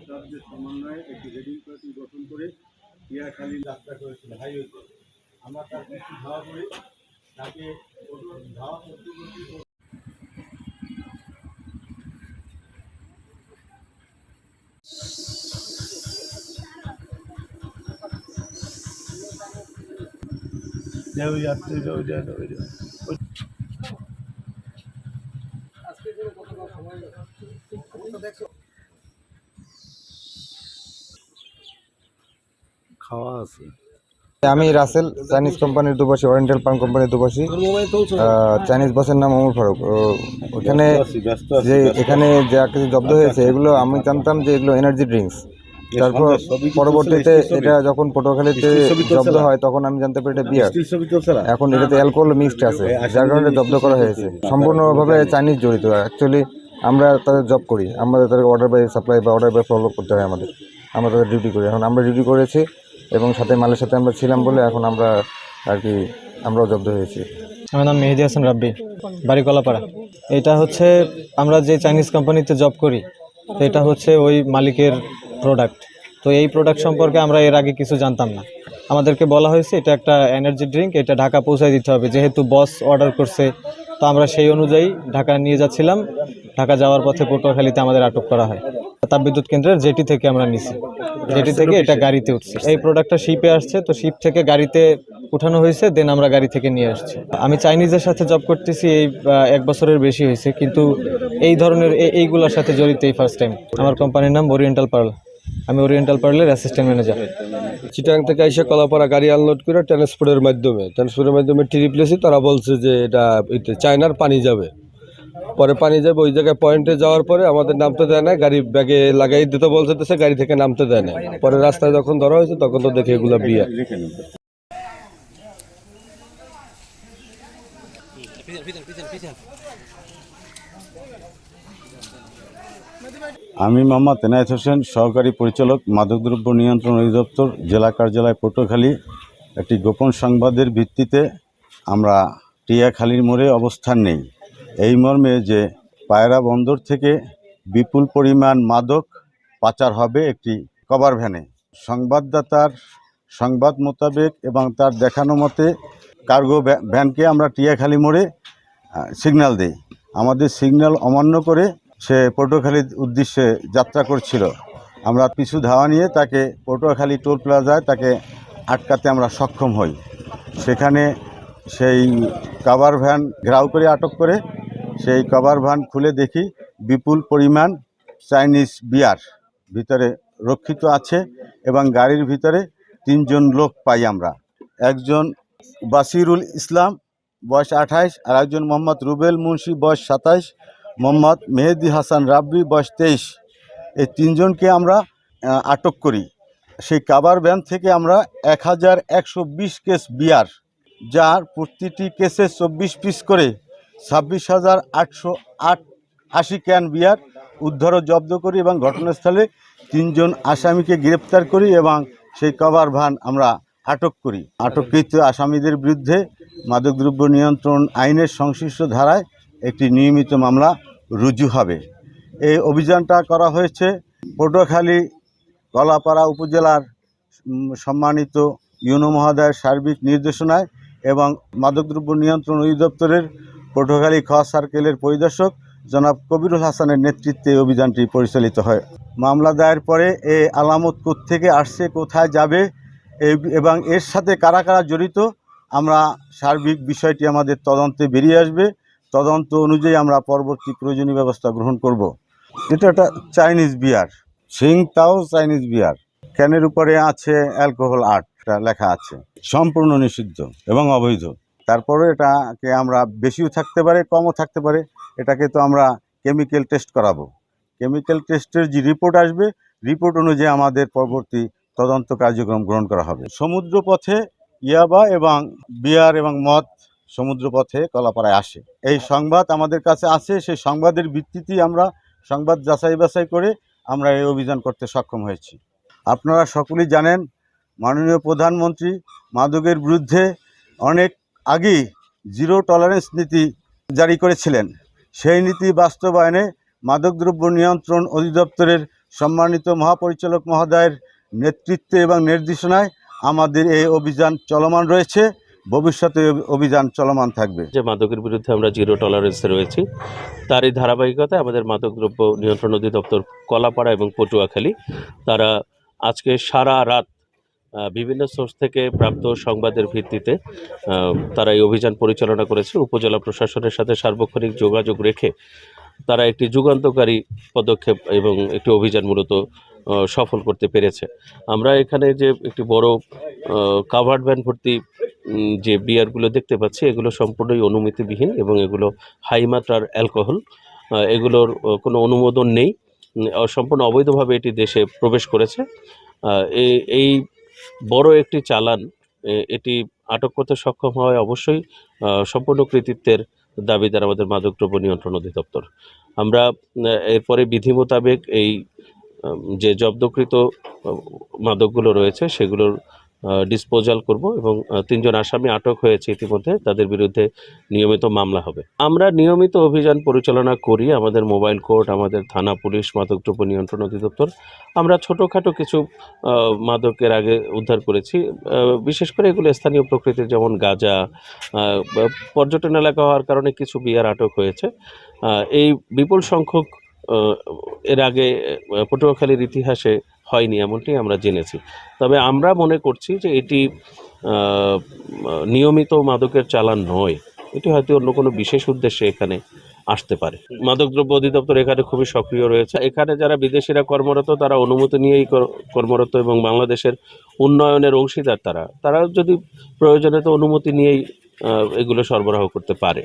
স্টাফদের সমন্বয়ে একটি রেডিং পার্টি গঠন করে যাত্রা করেছিল হাইওয়েতে আমরা তার কিছু ধাওয়া করি তাকে ধাওয়া করতে করতে যাও যাত্রী যাও যাও যাও খাওয়া আছে। আমি রাসেল চাইনিজ কোম্পানির দুপাশি ওরিয়েন্টাল পান কোম্পানির দুপাশি আহ, চাইনিজ বাসের নাম অমর ফারুক। ওখানে যে এখানে যা কিছু জব্দ হয়েছে এগুলো আমি জানতাম যে এগুলো এনার্জি ড্রিঙ্কস তারপর পরবর্তীতে এটা যখন পটুয়াখালীতে জব্দ হয় তখন আমি জানতে পারি এটা বিয়ার এখন এটাতে অ্যালকোহল মিক্সড আছে যার কারণে জব্দ করা হয়েছে। সম্পূর্ণভাবে চাইনিজ জড়িত। অ্যাকচুয়ালি আমরা তাদের জব করি। আমাদের তাদের অর্ডার বাই সাপ্লাই বা অর্ডার বাই ফলো করতে হয় আমাদের। আমরা তাদের ডিউটি করি। এখন আমরা ডিউটি করেছি এবং সাথে মালের সাথে আমরা ছিলাম বলে এখন আমরা আর কি আমরাও জব্দ হয়েছি। আমার নাম মেহেদি হাসান রাব্বি বাড়ি কলাপাড়া এটা হচ্ছে আমরা যে চাইনিজ কোম্পানিতে জব করি তো এটা হচ্ছে ওই মালিকের প্রোডাক্ট তো এই প্রোডাক্ট সম্পর্কে আমরা এর আগে কিছু জানতাম না। আমাদেরকে বলা হয়েছে, এটা একটা এনার্জি ড্রিঙ্ক এটা ঢাকা পৌঁছায় দিতে হবে। যেহেতু বস অর্ডার করছে, তো আমরা সেই অনুযায়ী ঢাকা নিয়ে যাচ্ছিলাম। ঢাকা যাওয়ার পথে পটুয়াখালীতে আমাদের আটক করা হয়। তাপবিদ্যুৎ কেন্দ্রের জেটি থেকে আমরা নিছি। জেটি থেকে এটা গাড়িতে উঠছে। এই প্রোডাক্টটা শিপে আসছে, তো শিপ থেকে গাড়িতে উঠানো হয়েছে দেন আমরা গাড়ি থেকে নিয়ে আসছি। আমি চাইনিজের সাথে জব করতেছি, এই এক বছরের বেশি হয়েছে, কিন্তু এই ধরনের এইগুলোর সাথে জড়িত এই ফার্স্ট টাইম আমার কোম্পানির নাম ওরিয়েন্টাল পার্ল আমি ওরিয়েন্টাল পার্লের অ্যাসিস্ট্যান্ট ম্যানেজার চিটাং থেকে এসে কলাপাড়া গাড়ি আনলোড করে ট্রান্সপোর্টের মাধ্যমে ট্রান্সপোর্টের মাধ্যমে ট্রিপ প্লেসে তারা বলছে যে এটা চায়নার পানি যাবে। পরে পানি যাবে, ওই জায়গায় পয়েন্টে যাওয়ার পরে আমাদের নামতে দেয় না, গাড়ি ব্যাগে লাগাই দিতে সে গাড়ি থেকে নামতে দেয় না। পরে রাস্তায় যখন ধরা হয়েছে, তখন তো দেখে এগুলো বিয়া। আমি মোহাম্মদ এনায়েত হোসেন, সহকারী পরিচালক, মাদকদ্রব্য নিয়ন্ত্রণ অধিদপ্তর, জেলা কার্যালয়, পটুয়াখালী। একটি গোপন সংবাদের ভিত্তিতে আমরা টিয়াখালীর মোড়ে অবস্থান নেই। এই মর্মে যে পায়রা বন্দর থেকে বিপুল পরিমাণ মাদক পাচার হবে একটি কভার ভ্যানে। সংবাদদাতার সংবাদ মোতাবেক এবং তার দেখানো মতে কার্গো ভ্যা- ভ্যানকে আমরা টিয়াখালি মোড়ে সিগন্যাল দেই। আমাদের সিগন্যাল অমান্য করে সে পটুয়াখালীর উদ্দেশ্যে যাত্রা করছিল। আমরা পিছু ধাওয়া নিয়ে তাকে পটুয়াখালী টোল প্লাজায় তাকে আটকাতে আমরা সক্ষম হই। সেখানে সেই কাভার ভ্যান ঘেরাও করে আটক করে সেই কভার ভ্যান খুলে দেখি, বিপুল পরিমাণ চাইনিজ বিয়ার ভিতরে রক্ষিত আছে এবং গাড়ির ভিতরে তিনজন লোক পাই আমরা। একজন বাসিরুল ইসলাম, বয়স আঠাইশ, আর একজন মোহাম্মদ রুবেল মুন্সি, বয়স সাতাইশ, মোহাম্মদ মেহেদি হাসান রাব্বি, বয়স তেইশ। এই তিনজনকে আমরা আটক করি। সেই কাবার ভ্যান থেকে আমরা এক হাজার একশো বিশ কেস বিয়ার যার প্রতিটি কেসে চব্বিশ পিস করে ছাব্বিশ হাজার আটশো আট আশি ক্যান বিয়ার উদ্ধার ও জব্দ করি এবং ঘটনাস্থলে তিনজন আসামিকে গ্রেপ্তার করি এবং সেই কভার ভ্যান আমরা আটক করি। আটককৃত আসামিদের বিরুদ্ধে মাদকদ্রব্য নিয়ন্ত্রণ আইনের সংশ্লিষ্ট ধারায় একটি নিয়মিত মামলা রুজু হবে। এই অভিযানটা করা হয়েছে পটুয়াখালী কলাপাড়া উপজেলার সম্মানিত ইউনো মহোদয়ের সার্বিক নির্দেশনায় এবং মাদকদ্রব্য নিয়ন্ত্রণ অধিদপ্তরের পটুয়াখালী খ সার্কেলের পরিদর্শক জনাব কবিরুল হাসানের নেতৃত্বে অভিযানটি পরিচালিত হয়। মামলা দায়ের পরে এ আলামত থেকে আসছে, কোথায় যাবে এবং এর সাথে কারা কারা জড়িত, আমরা সার্বিক বিষয়টি আমাদের তদন্তে বেরিয়ে আসবে। তদন্ত অনুযায়ী আমরা পরবর্তী প্রয়োজনীয় ব্যবস্থা গ্রহণ করব। এটা একটা চাইনিজ বিয়ার সিং তাও চাইনিজ বিয়ার। ক্যানের উপরে আছে অ্যালকোহল আর্ট লেখা আছে। সম্পূর্ণ নিষিদ্ধ এবং অবৈধ। তারপরে এটাকে আমরা বেশিও থাকতে পারে, কমও থাকতে পারে, এটাকে তো আমরা কেমিক্যাল টেস্ট করাবো। কেমিক্যাল টেস্টের যে রিপোর্ট আসবে রিপোর্ট অনুযায়ী আমাদের পরবর্তী তদন্ত কার্যক্রম গ্রহণ করা হবে। সমুদ্র পথে ইয়াবা এবং বিয়ার এবং মদ সমুদ্রপথে কলাপাড়ায় আসে। এই সংবাদ আমাদের কাছে আছে, সেই সংবাদের ভিত্তিতেই আমরা সংবাদ যাচাই বাছাই করে আমরা এই অভিযান করতে সক্ষম হয়েছি। আপনারা সকলেই জানেন, মাননীয় প্রধানমন্ত্রী মাদকের বিরুদ্ধে অনেক আগেই জিরো টলারেন্স নীতি জারি করেছিলেন। সেই নীতি বাস্তবায়নে মাদকদ্রব্য নিয়ন্ত্রণ অধিদপ্তরের সম্মানিত মহাপরিচালক মহোদয়ের নেতৃত্বে এবং নির্দেশনায় আমাদের এই অভিযান চলমান রয়েছে। ভবিষ্যতে অভিযান চলমান থাকবে। যে মাদকের বিরুদ্ধে আমরা জিরো টলারেন্সে রয়েছি, তারই ধারাবাহিকতায় আমাদের মাদকদ্রব্য নিয়ন্ত্রণ অধিদপ্তর কলাপাড়া এবং পটুয়াখালী, তারা আজকে সারা রাত বিভিন্ন সোর্স থেকে প্রাপ্ত সংবাদের ভিত্তিতে তারা এই অভিযান পরিচালনা করেছে। উপজেলা প্রশাসনের সাথে সার্বক্ষণিক যোগাযোগ রেখে তারা একটি যুগান্তকারী পদক্ষেপ এবং একটি অভিযান মূলত সফল করতে পেরেছে। আমরা এখানে যে একটি বড় কাভার্ড ভ্যান ভর্তি যে বিয়ারগুলো দেখতে পাচ্ছি, এগুলো সম্পূর্ণই অনুমতিবিহীন এবং এগুলো হাই মাত্রার অ্যালকোহল। এগুলোর কোনো অনুমোদন নেই। সম্পূর্ণ অবৈধভাবে এটি দেশে প্রবেশ করেছে। এই- এই বড় একটি চালান এটি আটক করতে সক্ষম হয় অবশ্যই সম্পূর্ণ কৃতিত্বের দাবিদার আমাদের মাদকদ্রব্য নিয়ন্ত্রণ অধিদপ্তর। আমরা এরপরে বিধি মোতাবেক এই যে জব্দকৃত মাদকগুলো রয়েছে সেগুলোর ডিসপোজাল করব এবং তিনজন আসামি আটক হয়েছে ইতিমধ্যে, তাদের বিরুদ্ধে নিয়মিত মামলা হবে। আমরা নিয়মিত অভিযান পরিচালনা করি, আমাদের মোবাইল কোর্ট, আমাদের থানা পুলিশ মাদকদ্রব্য নিয়ন্ত্রণ অধিদপ্তর। আমরা ছোটোখাটো কিছু মাদকের আগে উদ্ধার করেছি বিশেষ করে এগুলো স্থানীয় প্রকৃতির, যেমন গাঁজা পর্যটন এলাকা হওয়ার কারণে কিছু বিয়ার আটক হয়েছে। এই বিপুল সংখ্যক এর আগে পটুয়াখালীর ইতিহাসে হয়নি এমনটি আমরা জেনেছি। তবে আমরা মনে করছি যে এটি নিয়মিত মাদকের চালান নয়। এটি হয়তো অন্য কোনো বিশেষ উদ্দেশ্যে এখানে আসতে পারে। মাদকদ্রব্য অধিদপ্তর এখানে খুবই সক্রিয় রয়েছে। এখানে যারা বিদেশিরা কর্মরত, তারা অনুমতি নিয়েই কর- কর্মরত এবং বাংলাদেশের উন্নয়নের অংশীদার তারা। তারা যদি প্রয়োজনে তো অনুমতি নিয়েই এগুলো সরবরাহ করতে পারে।